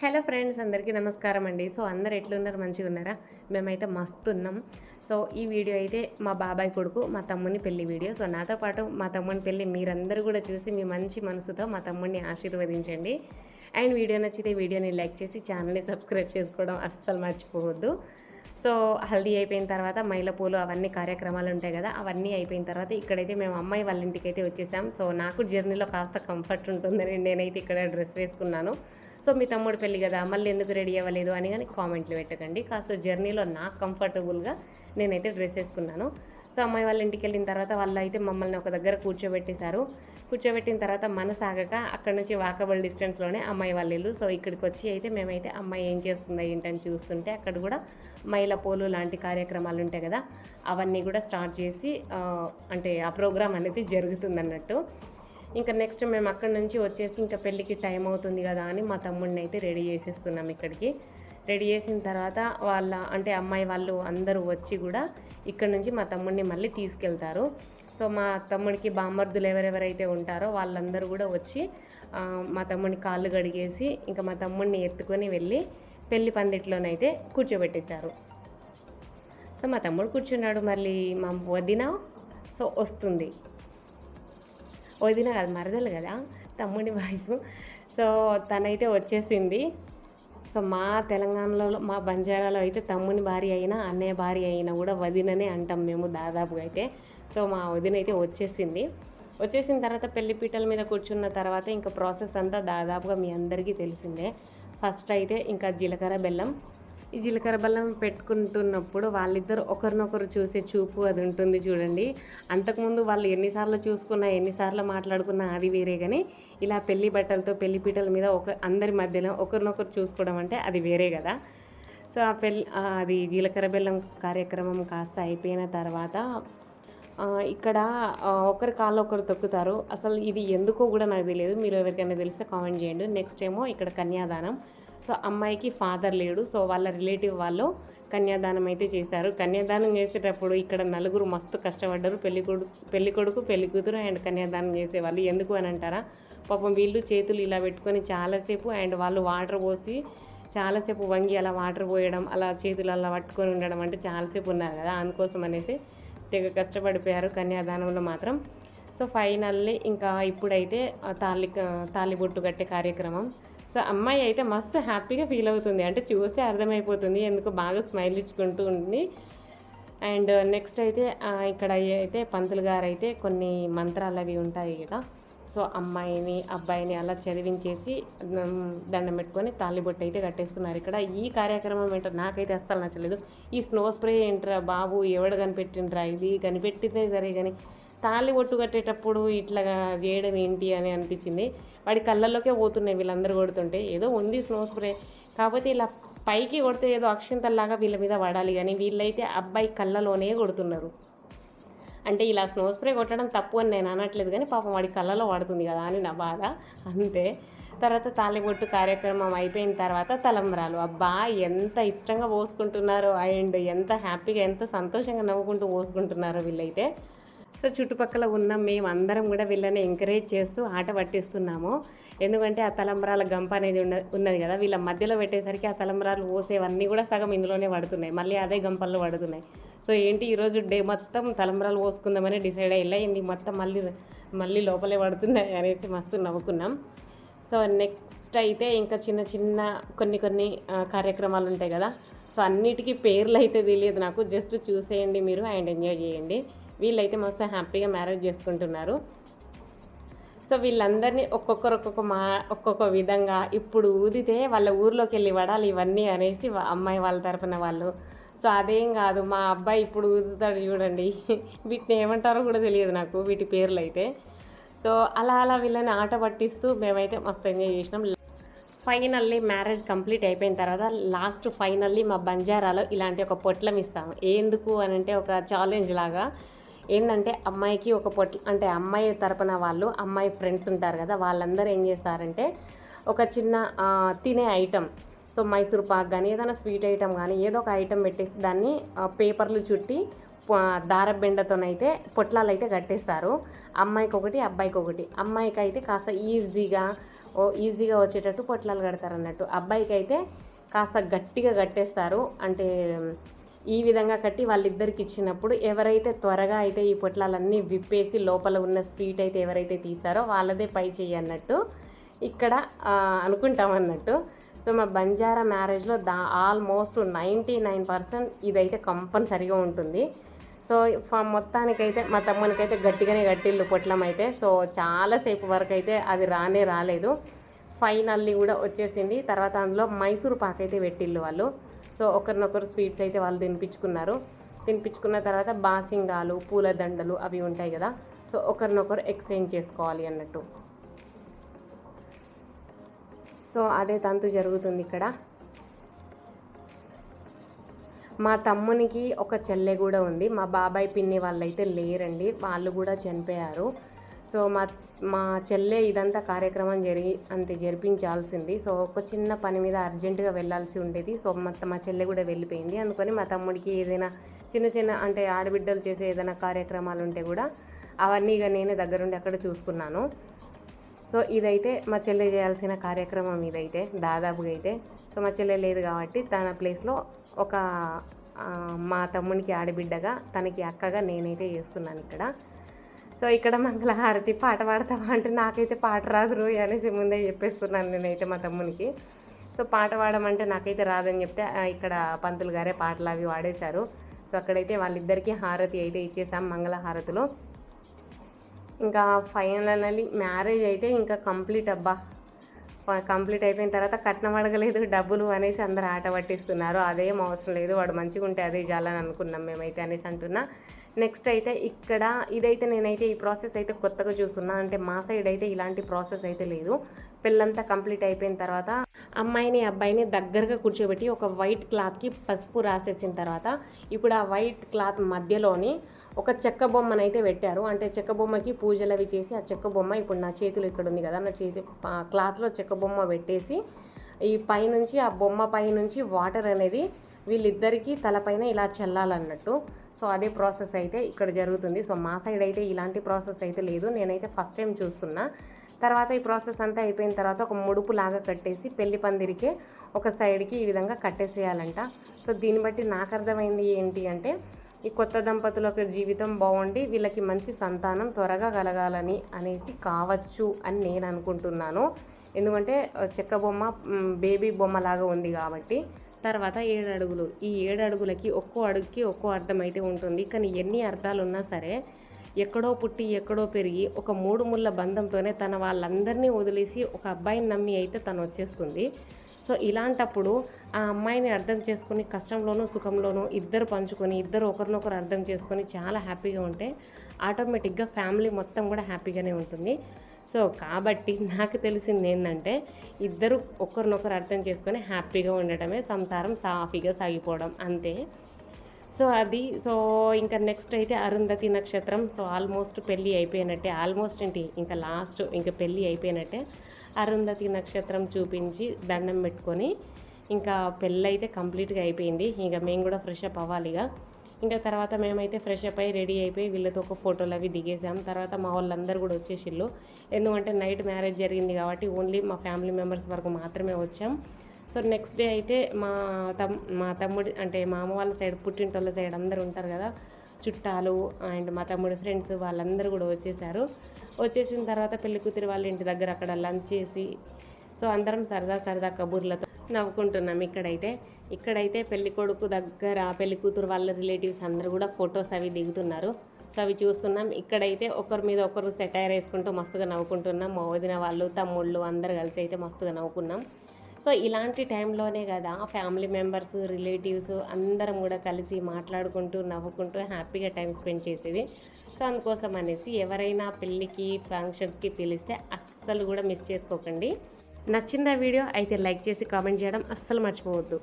Hello friends అందరికీ నమస్కారం అండి. సో అందరు ఎట్లున్నారు? మంచిగా ఉన్నారా? మేమైతే మస్తు ఉన్నాం. సో ఈ వీడియో అయితే మా బాబాయ్ కొడుకు మా తమ్ముని పెళ్ళి వీడియో. సో నాతో పాటు మా తమ్ముని పెళ్ళి మీరందరూ కూడా చూసి మీ మంచి మనసుతో మా తమ్ముడిని ఆశీర్వదించండి. అండ్ వీడియో నచ్చితే వీడియోని లైక్ చేసి ఛానల్ని సబ్స్క్రైబ్ చేసుకోవడం అస్సలు మర్చిపోవద్దు. సో హల్దీ అయిపోయిన తర్వాత మైలపూలు అవన్నీ కార్యక్రమాలు ఉంటాయి కదా అవన్నీ అయిపోయిన తర్వాత ఇక్కడైతే మేము అమ్మాయి వాళ్ళ ఇంటికి అయితే వచ్చేసాం. సో నాకు జర్నీలో కాస్త కంఫర్ట్ ఉంటుందని నేనైతే ఇక్కడ డ్రెస్ వేసుకున్నాను. సో మీ తమ్ముడు పెళ్ళి కదా మళ్ళీ ఎందుకు రెడీ అవ్వలేదు అని కానీ కామెంట్లు పెట్టకండి. కాస్త జర్నీలో నాకు కంఫర్టబుల్గా నేనైతే డ్రెస్ వేసుకున్నాను. సో అమ్మాయి వాళ్ళ ఇంటికి వెళ్ళిన తర్వాత వాళ్ళు అయితే మమ్మల్ని ఒక దగ్గర కూర్చోబెట్టేశారు. కూర్చోబెట్టిన తర్వాత మన సాగక అక్కడ నుంచి వాకబుల్ డిస్టెన్స్లోనే అమ్మాయి వాళ్ళ ఇల్లు. సో ఇక్కడికి వచ్చి అయితే మేమైతే అమ్మాయి ఏం చేస్తుందో ఏంటని చూస్తుంటే అక్కడ కూడా మహిళ పోలు లాంటి కార్యక్రమాలు ఉంటాయి కదా అవన్నీ కూడా స్టార్ట్ చేసి అంటే ఆ ప్రోగ్రామ్ అనేది జరుగుతుందన్నట్టు. ఇంకా నెక్స్ట్ మేము అక్కడ నుంచి వచ్చేసి ఇంకా పెళ్ళికి టైం అవుతుంది కదా అని మా తమ్ముడిని అయితే రెడీ చేసేస్తున్నాం ఇక్కడికి. రెడీ చేసిన తర్వాత వాళ్ళ అంటే అమ్మాయి వాళ్ళు అందరూ వచ్చి కూడా ఇక్కడ నుంచి మా తమ్ముడిని మళ్ళీ తీసుకెళ్తారు. సో మా తమ్ముడికి బామర్దులు ఎవరెవరైతే ఉంటారో వాళ్ళందరూ కూడా వచ్చి మా తమ్ముడిని కాళ్ళు కడిగేసి ఇంకా మా తమ్ముడిని ఎత్తుకొని వెళ్ళి పెళ్ళి పందిట్లోనైతే కూర్చోబెట్టేశారు. సో మా తమ్ముడు కూర్చున్నాడు మళ్ళీ మా వదిన. సో వస్తుంది. వదిన కాదు మరదలు కదా తమ్ముడి వైఫ్ సో తనైతే వచ్చేసింది. సో మా తెలంగాణలో మా బంజారాలో అయితే తమ్ముని భార్య అయినా అన్నయ్య భార్య అయినా కూడా వదిననే అంటాం మేము దాదాపుగా అయితే. సో మా వదిన అయితే వచ్చేసింది. వచ్చేసిన తర్వాత పెళ్ళి పీటల మీద కూర్చున్న తర్వాత ఇంకా ప్రాసెస్ అంతా దాదాపుగా మీ అందరికీ తెలిసిందే. ఫస్ట్ అయితే ఇంకా జీలకర్ర బెల్లం ఈ జీలకర్ర బెల్లం పెట్టుకుంటున్నప్పుడు వాళ్ళిద్దరు ఒకరినొకరు చూసే చూపు అది ఉంటుంది చూడండి. అంతకుముందు వాళ్ళు ఎన్నిసార్లు చూసుకున్నా ఎన్నిసార్లు మాట్లాడుకున్నా అది వేరే కానీ ఇలా పెళ్ళి బట్టలతో పెళ్ళి పీటల మీద ఒక అందరి మధ్యలో ఒకరినొకరు చూసుకోవడం అంటే అది వేరే కదా. సో ఆ పెళ్ళి అది జీలకర్ర బెల్లం కార్యక్రమం కాస్త అయిపోయిన తర్వాత ఇక్కడ ఒకరి కాళ్ళు ఒకరు తొక్కుతారు. అసలు ఇది ఎందుకో కూడా నాకు తెలియదు మీరు ఎవరికైనా తెలిస్తే కామెంట్ చేయండి. నెక్స్ట్ ఏమో ఇక్కడ కన్యాదానం. సో అమ్మాయికి ఫాదర్ లేడు. సో వాళ్ళ రిలేటివ్ వాళ్ళు కన్యాదానం అయితే చేశారు. కన్యాదానం చేసేటప్పుడు ఇక్కడ నలుగురు మస్తు కష్టపడ్డారు. పెళ్ళి కొడుకు పెళ్ళి కొడుకు పెళ్ళి కూతురు అండ్ కన్యాదానం చేసేవాళ్ళు. ఎందుకు అని అంటారా? పాపం వీళ్ళు చేతులు ఇలా పెట్టుకొని చాలాసేపు అండ్ వాళ్ళు వాటర్ పోసి చాలాసేపు వంగి అలా వాటర్ పోయడం అలా చేతులు అలా పట్టుకొని ఉండడం అంటే చాలాసేపు ఉన్నారు కదా. అందుకోసం అనేసి తెగ కష్టపడిపోయారు కన్యాదానంలో మాత్రం. సో ఫైనల్లీ ఇంకా ఇప్పుడైతే తాళి తాళిబొట్టు కట్టే కార్యక్రమం సో అమ్మాయి అయితే మస్తు హ్యాపీగా ఫీల్ అవుతుంది. అంటే చూస్తే అర్థమైపోతుంది ఎందుకు బాగా స్మైల్ ఇచ్చుకుంటూ ఉంది. అండ్ నెక్స్ట్ అయితే ఇక్కడ అయితే పంతులు గారు అయితే కొన్ని మంత్రాలు అవి ఉంటాయి కదా. సో అమ్మాయిని అబ్బాయిని అలా చదివించేసి దండం పెట్టుకొని తాలిబొట్టు అయితే కట్టేస్తున్నారు ఇక్కడ. ఈ కార్యక్రమం ఏంటో నాకైతే అస్సలు నచ్చలేదు. ఈ స్నో స్ప్రే ఏంట్రా బాబు? ఎవడు కనిపెట్టిండ్రా? ఇది కనిపెట్టితే సరే కానీ తాళి ఒట్టు కట్టేటప్పుడు ఇట్లా చేయడం ఏంటి అని అనిపించింది. వాడి కళ్ళల్లోకే పోతున్నాయి వీళ్ళందరూ కొడుతుంటే. ఏదో ఉంది స్నో స్ప్రే. కాకపోతే ఇలా పైకి కొడితే ఏదో అక్షింతల్లాగా వీళ్ళ మీద పడాలి కానీ వీళ్ళైతే అబ్బాయి కళ్ళలోనే కొడుతున్నారు. అంటే ఇలా స్నో స్ప్రే కొట్టడం తప్పు అని నేను అనట్లేదు కానీ పాపం వాడి కళ్ళలో పడుతుంది కదా అని నా బాధ. అంతే. తర్వాత తాలిబొట్టు కార్యక్రమం అయిపోయిన తర్వాత తలంబరాలు. అబ్బా ఎంత ఇష్టంగా పోసుకుంటున్నారో అండ్ ఎంత హ్యాపీగా ఎంత సంతోషంగా నవ్వుకుంటూ పోసుకుంటున్నారో వీళ్ళైతే. సో చుట్టుపక్కల ఉన్న మేము అందరం కూడా వీళ్ళని ఎంకరేజ్ చేస్తూ ఆట పట్టిస్తున్నాము. ఎందుకంటే ఆ తలంబరాల గంప అనేది ఉన్న ఉన్నది కదా వీళ్ళ మధ్యలో పెట్టేసరికి ఆ తలంబరాలు పోసేవన్నీ కూడా సగం ఇందులోనే పడుతున్నాయి. మళ్ళీ అదే గంపల్లో పడుతున్నాయి. సో ఏంటి ఈరోజు డే మొత్తం తలంబరాలు పోసుకుందామని డిసైడ్ అయ్యింది మొత్తం మళ్ళీ మళ్ళీ లోపలే పడుతున్నాయి అనేసి మస్తు నవ్వుకున్నాం. సో నెక్స్ట్ అయితే ఇంకా చిన్న చిన్న కొన్ని కొన్ని కార్యక్రమాలు ఉంటాయి కదా సో అన్నిటికీ పేర్లు అయితే తెలియదు నాకు. జస్ట్ చూసేయండి మీరు అండ్ ఎంజాయ్ చేయండి. వీళ్ళైతే మస్తు హ్యాపీగా మ్యారేజ్ చేసుకుంటున్నారు. సో వీళ్ళందరినీ ఒక్కొక్కరు ఒక్కొక్క మా ఒక్కొక్క విధంగా ఇప్పుడు ఊదితే వాళ్ళ ఊర్లోకి వెళ్ళి పడాలి ఇవన్నీ అనేసి అమ్మాయి వాళ్ళ తరఫున వాళ్ళు. సో అదేం కాదు మా అబ్బాయి ఇప్పుడు ఊదుతాడు చూడండి. వీటిని ఏమంటారో కూడా తెలియదు నాకు వీటి పేర్లు అయితే సో అలా అలా వీళ్ళని ఆట పట్టిస్తూ మేమైతే మస్తు ఎంజాయ్ చేసినాం. ఫైనల్లీ మ్యారేజ్ కంప్లీట్ అయిపోయిన తర్వాత లాస్ట్ ఫైనల్లీ మా బంజారాలో ఇలాంటి ఒక పొట్లం ఇస్తాము. ఎందుకు అని అంటే ఒక ఛాలెంజ్ లాగా. ఏంటంటే అమ్మాయికి ఒక పొట్ల అంటే అమ్మాయి తరపున వాళ్ళు అమ్మాయి ఫ్రెండ్స్ ఉంటారు కదా వాళ్ళందరూ ఏం చేస్తారంటే ఒక చిన్న తినే ఐటమ్ సో మైసూర్ పాక్ కానీ ఏదైనా స్వీట్ ఐటమ్ కానీ ఏదో ఒక ఐటమ్ పెట్టేసి దాన్ని పేపర్లు చుట్టి దారబెండతోనైతే పొట్లాలు అయితే కట్టేస్తారు. అమ్మాయికి ఒకటి అబ్బాయికి ఒకటి అమ్మాయికి అయితే కాస్త ఈజీగా ఓ ఈజీగా వచ్చేటట్టు పొట్లాలు కడతారు అన్నట్టు అబ్బాయికి అయితే కాస్త గట్టిగా కట్టేస్తారు. అంటే ఈ విధంగా కట్టి వాళ్ళిద్దరికి ఇచ్చినప్పుడు ఎవరైతే త్వరగా అయితే ఈ పొట్లాలన్నీ విప్పేసి లోపల ఉన్న స్వీట్ అయితే ఎవరైతే తీస్తారో వాళ్ళదే పై చెయ్యి అన్నట్టు ఇక్కడ అనుకుంటాం అన్నట్టు. సో మా బంజారా మ్యారేజ్లో దా ఆల్మోస్ట్ నైంటీ నైన్ పర్సెంట్ ఇదైతే కంపల్సరిగా ఉంటుంది. సో ఫ- మొత్తానికైతే మా తమ్మునికైతే గట్టిగానే గట్టిల్లు పొట్లం అయితే. సో చాలాసేపు వరకు అయితే అది రానే రాలేదు. ఫైనల్లీ కూడా వచ్చేసింది. తర్వాత అందులో మైసూర్ పాక్ అయితే పెట్టిల్లు వాళ్ళు. సో ఒకరినొకరు స్వీట్స్ అయితే వాళ్ళు తినిపించుకున్నారు. తినిపించుకున్న తర్వాత బాసింగాలు పూల దండలు అవి ఉంటాయి కదా సో ఒకరినొకరు ఎక్స్చేంజ్ చేసుకోవాలి అన్నట్టు. సో అదే తంతు జరుగుతుంది ఇక్కడ. మా తమ్మునికి ఒక చెల్లె కూడా ఉంది. మా బాబాయ్ పిన్ని వాళ్ళైతే లేరండి. వాళ్ళు కూడా చనిపోయారు. సో మా మా చెల్లె ఇదంతా కార్యక్రమం జరిగి అంతే జరిపించాల్సింది. సో ఒక చిన్న పని మీద అర్జెంటుగా వెళ్ళాల్సి ఉండేది. సో మా మా చెల్లె కూడా వెళ్ళిపోయింది. అందుకని మా తమ్ముడికి ఏదైనా చిన్న చిన్న అంటే ఆడబిడ్డలు చేసే ఏదైనా కార్యక్రమాలు ఉంటే కూడా అవన్నీ ఇక నేనే దగ్గరుండి అక్కడ చూసుకున్నాను. సో ఇదైతే మా చెల్లె చేయాల్సిన కార్యక్రమం ఇదైతే దాదాపుగా అయితే. సో మా చెల్లె లేదు కాబట్టి తన ప్లేస్లో ఒక మా తమ్మునికి ఆడబిడ్డగా తనకి అక్కగా నేనైతే చేస్తున్నాను ఇక్కడ. సో ఇక్కడ మంగళహారతి పాట పాడతావా అంటే నాకైతే పాట రాదు రోయ్ అనేసి ముందే చెప్పేస్తున్నాను నేనైతే మా తమ్మునికి. సో పాట పాడమంటే నాకైతే రాదని చెప్తే ఇక్కడ పంతులు గారే పాటలు అవి వాడేశారు. సో అక్కడైతే వాళ్ళిద్దరికీ హారతి అయితే ఇచ్చేసాం మంగళహారతిలో. ఇంకా ఫైనల్లీ మ్యారేజ్ అయితే ఇంకా కంప్లీట్ అబ్బా. కంప్లీట్ అయిపోయిన తర్వాత కట్నం అడగలేదు డబ్బులు అనేసి అందరు ఆట పట్టిస్తున్నారు. అదేం అవసరం లేదు వాడు మంచిగా ఉంటే అదే చాలని అనుకున్నాం మేమైతే అనేసి అంటున్నా. నెక్స్ట్ అయితే ఇక్కడ ఇదైతే నేనైతే ఈ ప్రాసెస్ అయితే కొత్తగా చూస్తున్నా. అంటే మా సైడ్ అయితే ఇలాంటి ప్రాసెస్ అయితే లేదు. పెళ్ళంతా కంప్లీట్ అయిపోయిన తర్వాత అమ్మాయిని అబ్బాయిని దగ్గరగా కూర్చోబెట్టి ఒక వైట్ క్లాత్కి పసుపు రాసేసిన తర్వాత ఇప్పుడు ఆ వైట్ క్లాత్ మధ్యలోని ఒక చెక్క బొమ్మను అయితే పెట్టారు. అంటే చెక్క బొమ్మకి పూజలు అవి చేసి ఆ చెక్క బొమ్మ ఇప్పుడు నా చేతిలో ఇక్కడ ఉంది కదా నా చేతి క్లాత్లో చెక్క బొమ్మ పెట్టేసి ఈ పైనుంచి ఆ బొమ్మ పైనుంచి వాటర్ అనేది వీళ్ళిద్దరికీ తలపైన ఇలా చల్లాలన్నట్టు. సో అదే ప్రాసెస్ అయితే ఇక్కడ జరుగుతుంది. సో మా సైడ్ అయితే ఇలాంటి ప్రాసెస్ అయితే లేదు. నేనైతే ఫస్ట్ టైం చూస్తున్నా. తర్వాత ఈ ప్రాసెస్ అంతా అయిపోయిన తర్వాత ఒక ముడుపు లాగా కట్టేసి పెళ్ళి పందిరికే ఒక సైడ్కి ఈ విధంగా కట్టేసేయాలంట. సో దీన్ని బట్టి నాకు అర్థమైంది ఏంటి అంటే ఈ కొత్త దంపతులకు జీవితం బాగుండి వీళ్ళకి మంచి సంతానం త్వరగా కలగాలని అనేసి కావచ్చు అని నేను అనుకుంటున్నాను. ఎందుకంటే చెక్క బొమ్మ బేబీ బొమ్మ లాగా ఉంది కాబట్టి తర్వాత ఏడు అడుగులు ఈ ఏడు అడుగులకి ఒక్కో అడుగుకి ఒక్కో అర్థం అయితే ఉంటుంది. కానీ ఎన్ని అర్థాలు ఉన్నా సరే ఎక్కడో పుట్టి ఎక్కడో పెరిగి ఒక మూడు ముళ్ళ బంధంతోనే తన వాళ్ళందరినీ వదిలేసి ఒక అబ్బాయిని నమ్మి అయితే తను వచ్చేస్తుంది. సో ఇలాంటప్పుడు ఆ అమ్మాయిని అర్థం చేసుకొని కష్టంలోనూ సుఖంలోనూ ఇద్దరు పంచుకొని ఇద్దరు ఒకరినొకరు అర్థం చేసుకొని చాలా హ్యాపీగా ఉంటే ఆటోమేటిక్గా ఫ్యామిలీ మొత్తం కూడా హ్యాపీగానే ఉంటుంది. సో కాబట్టి నాకు తెలిసింది ఏంటంటే ఇద్దరు ఒకరినొకరు అర్థం చేసుకొని హ్యాపీగా ఉండటమే సంసారం సాఫీగా సాగిపోవడం అంతే. సో అది సో ఇంకా నెక్స్ట్ అయితే అరుంధతి నక్షత్రం. సో ఆల్మోస్ట్ పెళ్ళి అయిపోయినట్టే ఆల్మోస్ట్ ఏంటి ఇంకా లాస్ట్ ఇంకా పెళ్ళి అయిపోయినట్టే అరుంధతి నక్షత్రం చూపించి దండం పెట్టుకొని ఇంకా పెళ్ళి అయితే కంప్లీట్గా అయిపోయింది. ఇంకా మేము కూడా ఫ్రెష్ అప్ అవ్వాలిగా ఇంకా తర్వాత మేమైతే ఫ్రెష్ అప్ అయ్యి రెడీ అయిపోయి వీళ్ళతో ఒక ఫోటోలు అవి దిగేసాం తర్వాత మా వాళ్ళందరూ కూడా వచ్చేసిళ్ళు. ఎందుకంటే నైట్ మ్యారేజ్ జరిగింది కాబట్టి ఓన్లీ మా ఫ్యామిలీ మెంబర్స్ వరకు మాత్రమే వచ్చాం. సో నెక్స్ట్ డే అయితే మా తమ్ మా తమ్ముడి అంటే మా అమ్మ వాళ్ళ సైడ్ పుట్టింటోళ్ళ సైడ్ అందరు ఉంటారు కదా చుట్టాలు అండ్ మా తమ్ముడి ఫ్రెండ్స్ వాళ్ళందరూ కూడా వచ్చేసారు. వచ్చేసిన తర్వాత పెళ్ళి కూతురు వాళ్ళ ఇంటి దగ్గర అక్కడ లంచ్ చేసి సో అందరం సరదా సరదా కబుర్లతో నవ్వుకుంటున్నాం ఇక్కడైతే. ఇక్కడైతే పెళ్ళి కొడుకు దగ్గర పెళ్ళి కూతురు వాళ్ళ రిలేటివ్స్ అందరూ కూడా ఫొటోస్ అవి దిగుతున్నారు. సో అవి చూస్తున్నాం. ఇక్కడైతే ఒకరి మీద ఒకరు సెటైర్ వేసుకుంటూ మస్తుగా నవ్వుకుంటున్నాం. మా వదిన వాళ్ళు తమ్ముళ్ళు అందరు కలిసి అయితే మస్తుగా నవ్వుకున్నాం. సో ఇలాంటి టైంలోనే కదా ఫ్యామిలీ మెంబర్స్ రిలేటివ్స్ అందరం కూడా కలిసి మాట్లాడుకుంటూ నవ్వుకుంటూ హ్యాపీగా టైం స్పెండ్ చేసేది. సో అందుకోసం అనేసి ఎవరైనా పెళ్ళికి ఫంక్షన్స్కి పిలిస్తే అస్సలు కూడా మిస్ చేసుకోకండి. నచ్చిందా వీడియో అయితే లైక్ చేసి కామెంట్ చేయడం అస్సలు మర్చిపోవద్దు.